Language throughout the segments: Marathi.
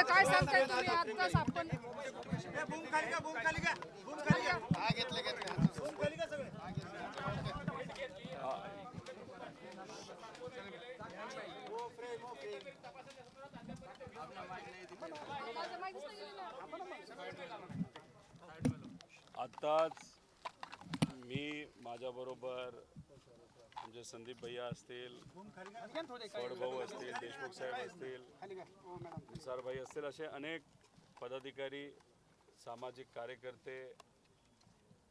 आता काय सांगताय तुम्ही? आत्ताच आपण आत्ताच मी माझ्याबरोबर आमचे संदीप भैया असतील फडभाऊ असतील देशमुख साहेब असतील निसारभाई असतील असे अनेक पदाधिकारी सामाजिक कार्यकर्ते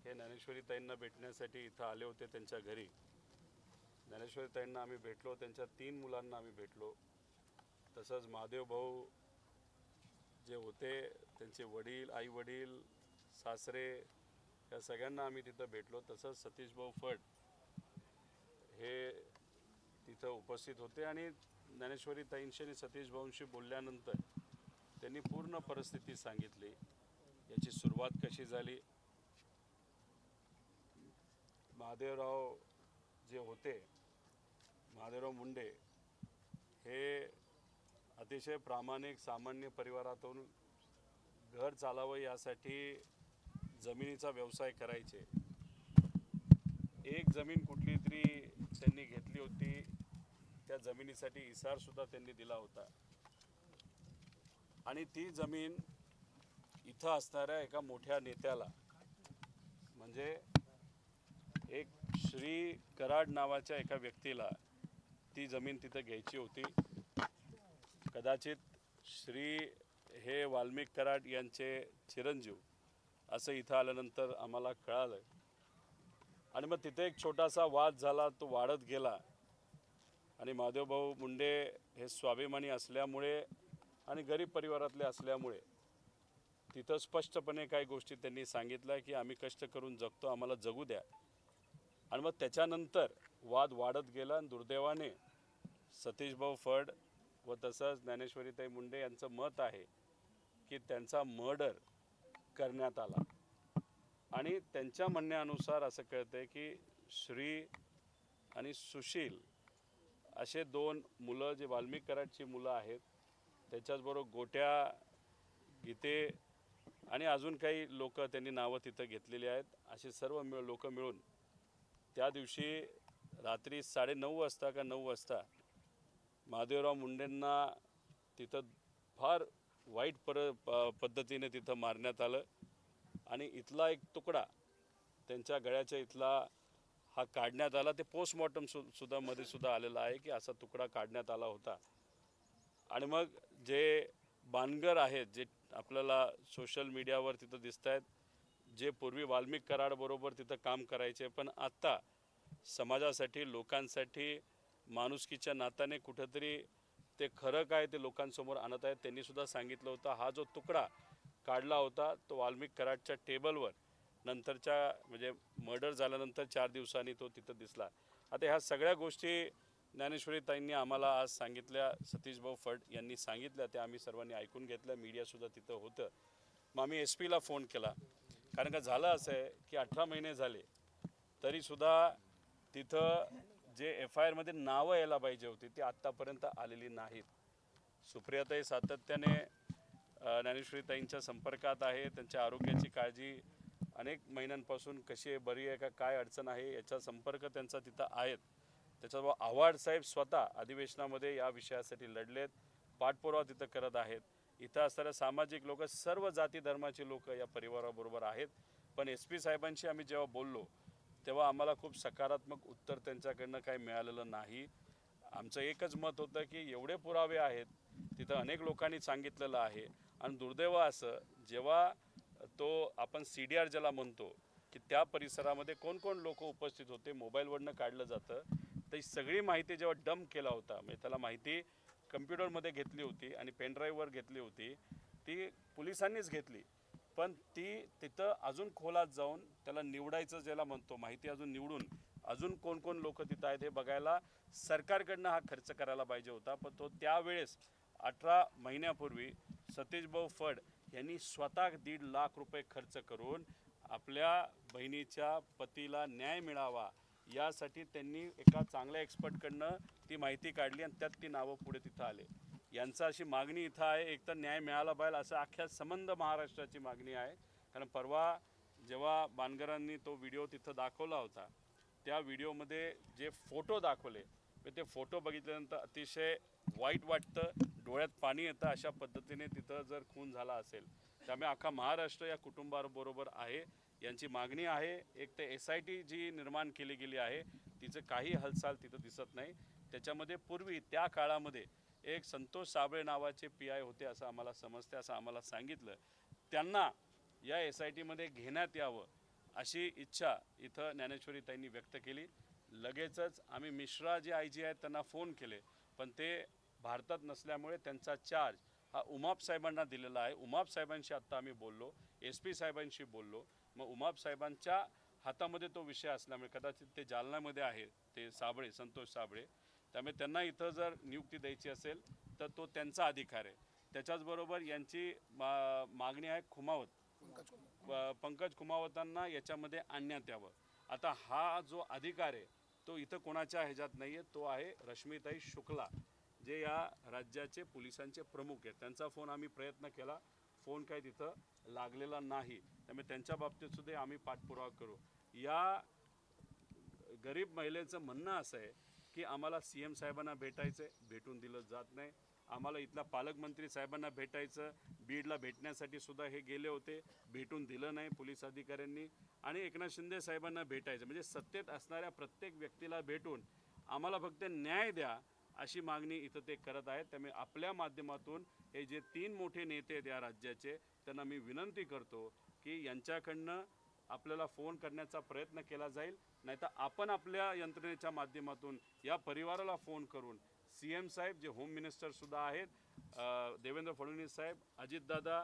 हे ज्ञानेश्वरीताईंना भेटण्यासाठी इथं आले होते त्यांच्या घरी. ज्ञानेश्वरीताईंना आम्ही भेटलो त्यांच्या तीन मुलांना आम्ही भेटलो. तसंच महादेव भाऊ जे होते त्यांचे वडील आई वडील सासरे या सगळ्यांना आम्ही तिथं भेटलो. तसंच सतीश भाऊ फड हे तिथं उपस्थित होते आणि ज्ञानेश्वरी ताईंशी आणि सतीश भाऊंशी बोलल्यानंतर त्यांनी पूर्ण परिस्थिती सांगितली. याची सुरुवात कशी झाली? महादेवराव जे होते महादेवराव मुंडे हे अतिशय प्रामाणिक सामान्य परिवारातून घर चालावं यासाठी जमिनीचा व्यवसाय करायचे. एक जमीन कुठली तरी त्यांनी घेतली होती त्या जमिनीसाठी इसार सुद्धा त्यांनी दिला होता. आणि ती जमीन इथं असणाऱ्या एका मोठ्या नेत्याला म्हणजे एक श्री कराड नावाच्या एका व्यक्तीला ती जमीन तिथं घ्यायची होती. कदाचित श्री हे वाल्मिक कराड यांचे चिरंजीव असं इथं आल्यानंतर आम्हाला कळालं. आणि मग तिथे एक छोटासा वाद झाला तो वाढत गेला. आणि माधवभाऊ मुंडे हे स्वाभिमानी असल्यामुळे आणि गरीब परिवारातले असल्यामुळे तिथं स्पष्टपणे काही गोष्टी त्यांनी सांगितल्या की आम्ही कष्ट करून जगतो आम्हाला जगू द्या. आणि मग त्याच्यानंतर वाद वाढत गेला आणि दुर्दैवाने सतीशभाऊ फड व तसंच ज्ञानेश्वरीताई मुंडे यांचं मत आहे की त्यांचा मर्डर करण्यात आला. आणि त्यांच्या म्हणण्यानुसार असं कळतं की श्री आणि सुशील असे दोन मुलं जे वाल्मिक कराडची मुलं आहेत त्याच्याचबरोबर गोट्या गीते आणि अजून काही लोक त्यांनी नावं तिथं घेतलेली आहेत. असे सर्व मिळ लोक मिळून त्या दिवशी रात्री साडेनऊ वाजता का नऊ वाजता महादेवराव मुंडेंना तिथं फार वाईट पर पद्धतीने तिथं मारण्यात आलं. आणि इथला एक तुकडा त्यांच्या गळ्याच्या इथला हा काढण्यात आला. ते पोस्टमॉर्टम सु सुद्धा मध्ये सुद्धा आलेला आहे की असा तुकडा काढण्यात आला होता. आणि मग जे बानगर आहेत जे आपल्याला सोशल मीडियावर तिथं दिसत आहेत जे पूर्वी वाल्मिक कराडबरोबर तिथं काम करायचे पण आत्ता समाजासाठी लोकांसाठी माणुसकीच्या नात्याने कुठंतरी ते खरं काय ते लोकांसमोर आणत आहेत त्यांनी सुद्धा सांगितलं होतं. हा जो तुकडा काढला होता तो वाल्मिक कराडच्या टेबलवर. नंतरच्या म्हणजे मर्डर झाल्यानंतर चार दिवसांनी तो तिथं दिसला. आता ह्या सगळ्या गोष्टी ज्ञानेश्वरी ताईंनी आम्हाला आज सांगितल्या सतीशभाऊ फड यांनी सांगितल्या त्या आम्ही सर्वांनी ऐकून घेतल्या मीडियासुद्धा तिथं होतं. मग आम्ही एस पीला फोन केला. कारण का झालं असं आहे की अठरा महिने झाले तरीसुद्धा तिथं जे एफ आय आरमध्ये नावं यायला पाहिजे होती ती आत्तापर्यंत आलेली नाहीत. सुप्रियाताई सातत्याने ज्ञानेश्वरीताईंच्या संपर्कात आहे. त्यांच्या आरोग्याची काळजी अनेक महिन्यांपासून कशी आहे बरी आहे का काय अडचण आहे याचा संपर्क त्यांचा तिथं आहेत. त्याच्याबरोबर आव्हाड साहेब स्वतः अधिवेशनामध्ये या विषयासाठी लढलेत पाठपुरावा तिथं करत आहेत. इथं असणाऱ्या सामाजिक लोक सर्व जाती धर्माचे लोक या परिवाराबरोबर आहेत. पण एस पी साहेबांशी आम्ही जेव्हा बोललो तेव्हा आम्हाला खूप सकारात्मक उत्तर त्यांच्याकडनं काही मिळालेलं नाही. आमचं एकच मत होतं की एवढे पुरावे आहेत तिथं अनेक लोकांनी सांगितलेलं आहे. आणि दुर्दैव असं जेव्हा तो आपण सी डी आर ज्याला म्हणतो की त्या परिसरामध्ये कोण कोण लोक उपस्थित होते मोबाईलवरनं काढलं जातं तर सगळी माहिती जेव्हा डंप केला होता म्हणजे त्याला माहिती कम्प्युटरमध्ये घेतली होती आणि पेनड्राईव्हवर घेतली होती ती पोलिसांनीच घेतली. पण ती तिथं अजून खोलात जाऊन त्याला निवडायचं ज्याला म्हणतो माहिती अजून निवडून अजून कोण कोण लोक तिथं आहेत हे बघायला सरकारकडनं हा खर्च करायला पाहिजे होता. पण तो त्यावेळेस अठरा महिन्यापूर्वी सतीशभाऊ फड यांनी स्वतः दीड लाख रुपये खर्च करून आपल्या बहिणीच्या पतीला न्याय मिळावा यासाठी त्यांनी एका चांगल्या एक्सपर्टकडनं ती माहिती काढली आणि त्यात ती नावं पुढे तिथं आले. यांचा अशी मागणी इथं आहे एक तर न्याय मिळाला पाहिजे असं अख्ख्या संबंध महाराष्ट्राची मागणी आहे. कारण परवा जेव्हा बानगरांनी तो व्हिडिओ तिथं दाखवला होता त्या व्हिडिओमध्ये जे फोटो दाखवले ते फोटो बघितल्यानंतर अतिशय वाईट वाटतं. डोळ्यात पाणी येतं अशा पद्धतीने तिथं जर खून झाला असेल त्यामुळे अख्खा महाराष्ट्र या कुटुंबाबरोबर आहे. यांची मागणी आहे. एक तर एस आय टी जी निर्माण केली गेली आहे तिचं काही हालचाल तिथं दिसत नाही. त्याच्यामध्ये पूर्वी त्या काळामध्ये एक संतोष साबळे नावाचे पी आय होते असं आम्हाला समजते असं आम्हाला सांगितलं. त्यांना या एस आय टीमध्ये घेण्यात यावं अशी इच्छा इथं ज्ञानेश्वरी ताईंनी व्यक्त केली. लगेचच आम्ही मिश्रा जे आय जी आहेत त्यांना फोन केले. पण ते भारतात नसल्यामुळे त्यांचा चार्ज हा उमाप साहेबांना दिलेला आहे. उमाप साहेबांशी आत्ता आम्ही बोललो एस पी साहेबांशी बोललो. मग उमाप साहेबांच्या हातामध्ये तो विषय असल्यामुळे कदाचित ते जालन्यामध्ये आहे ते साबळे संतोष साबळे. त्यामुळे त्यांना इथं जर नियुक्ती द्यायची असेल तर तो त्यांचा अधिकार आहे. त्याच्याचबरोबर यांची मा मागणी आहे खुमावत. पंकज कुमावतांना याच्यामध्ये आणण्यात यावं. आता हा जो अधिकार आहे तो इथं कोणाच्या ह्याच्यात नाही आहे तो आहे रश्मिताई शुक्ला. जे या राज्याचे पोलिसांचे प्रमुख आहेत त्यांचा फोन आम्ही प्रयत्न केला. फोन काही तिथं लागलेला नाही. त्यामुळे त्यांच्या बाबतीत सुद्धा आम्ही पाठपुरावा करू. या गरीब महिलेचं म्हणणं असं आहे की आम्हाला सी एम साहेबांना भेटायचं आहे भेटून दिलं जात नाही. आम्हाला इथला पालकमंत्री साहेबांना भेटायचं बीडला भेटण्यासाठी सुद्धा हे गेले होते भेटून दिलं नाही पोलीस अधिकाऱ्यांनी. आणि एकनाथ शिंदे साहेबांना भेटायचं म्हणजे सत्तेत असणाऱ्या प्रत्येक व्यक्तीला भेटून आम्हाला फक्त न्याय द्या अशी मागणी इथं ते करत आहेत. त्यामुळे आपल्या माध्यमातून हे जे तीन मोठे नेते आहेत या राज्याचे त्यांना मी विनंती करतो की यांच्याकडनं आपल्याला फोन करण्याचा प्रयत्न केला जाईल. नाहीतर आपण आपल्या यंत्रणेच्या माध्यमातून या परिवाराला फोन करून सी एम साहेब जे होम मिनिस्टरसुद्धा आहेत देवेंद्र फडणवीस साहेब अजितदादा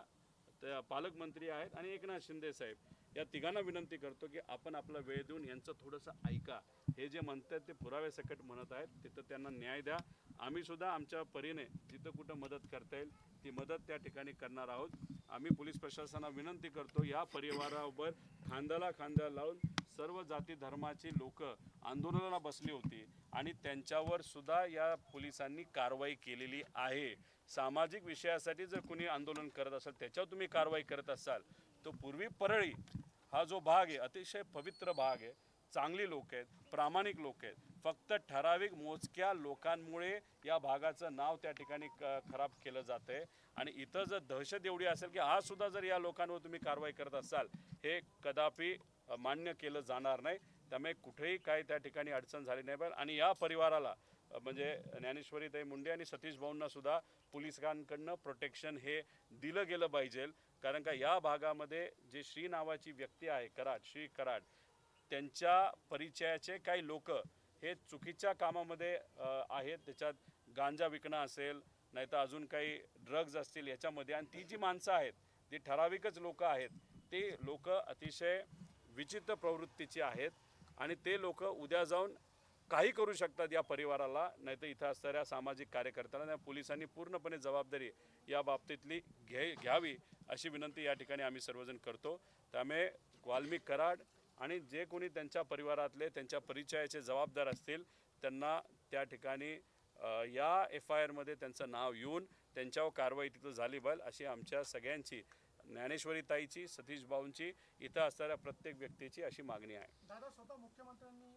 त्या पालकमंत्री आहेत आणि एकनाथ शिंदे साहेब या तिघांना विनंती करतो की आपण आपला वेळ देऊन यांचं थोडंसं ऐका. हे जे म्हणतात ते पुराव्यासकट म्हणत आहेत तिथं त्यांना न्याय द्या. आम्ही सुद्धा आमच्या परीने जिथं कुठं मदत करता येईल ती मदत त्या ठिकाणी करणार आहोत. आम्ही पोलीस प्रशासनाला विनंती करतो या परिवारावर खांद्याला खांदा लावून सर्व जाती धर्माची लोक आंदोलनाला बसली होती आणि त्यांच्यावर सुद्धा या पोलिसांनी कारवाई केलेली आहे. सामाजिक विषयासाठी जर कुणी आंदोलन करत असाल त्याच्यावर तुम्ही कारवाई करत असाल तो पूर्वी परळी हा जो भाग आहे अतिशय पवित्र भाग आहे. चांगली लोक आहेत प्रामाणिक लोक आहेत. फक्त ठराविक मोजक्या लोकांमुळे या भागाचं नाव त्या ठिकाणी क खराब केलं जातं आहे आणि इथं जर दहशत एवढी असेल की आज सुद्धा जर या लोकांवर तुम्ही कारवाई करत असाल हे कदापि मान्य केलं जाणार नाही. त्यामुळे कुठेही काय त्या ठिकाणी अडचण झाली नाही पाहिजे. आणि या परिवाराला म्हणजे म्हणजे ज्ञानेश्वरीताई मुंडे आणि सतीश भाऊंना सुद्धा पोलिसांकडनं प्रोटेक्शन हे दिलं गेलं पाहिजे. कारण का या भागामध्ये जे श्री नावाची व्यक्ती आहे कराड श्री कराड त्यांच्या परिचयाचे काही लोक हे चुकीच्या कामामध्ये आहेत. त्याच्यात गांजा विकणं असेल नाही तर अजून काही ड्रग्ज असतील याच्यामध्ये. आणि ती जी माणसं आहेत ती ठराविकच लोक आहेत ते लोक अतिशय विचित्र प्रवृत्तीची आहेत. आणि ते लोक उद्या जाऊन काही करू शकतात या परिवाराला नाही तर इथं असणाऱ्या सामाजिक कार्यकर्त्यांना त्या पोलिसांनी पूर्णपणे जबाबदारी या बाबतीतली घे घ्यावी अशी विनंती या ठिकाणी आम्ही सर्वजण करतो. त्यामुळे वाल्मिक कराड आणि जे कोणी त्यांच्या परिवारातले त्यांच्या परिचयाचे जबाबदार असतील त्यांना त्या ठिकाणी या एफ आय आरमध्ये त्यांचं नाव येऊन त्यांच्यावर कारवाई तिथं झाली पाहिजे अशी आमच्या सगळ्यांची ज्ञानेश्वरी ताईची सतीश भाऊंची इथं असणाऱ्या प्रत्येक व्यक्तीची अशी मागणी आहे. दादा स्वतः मुख्यमंत्र्यांनी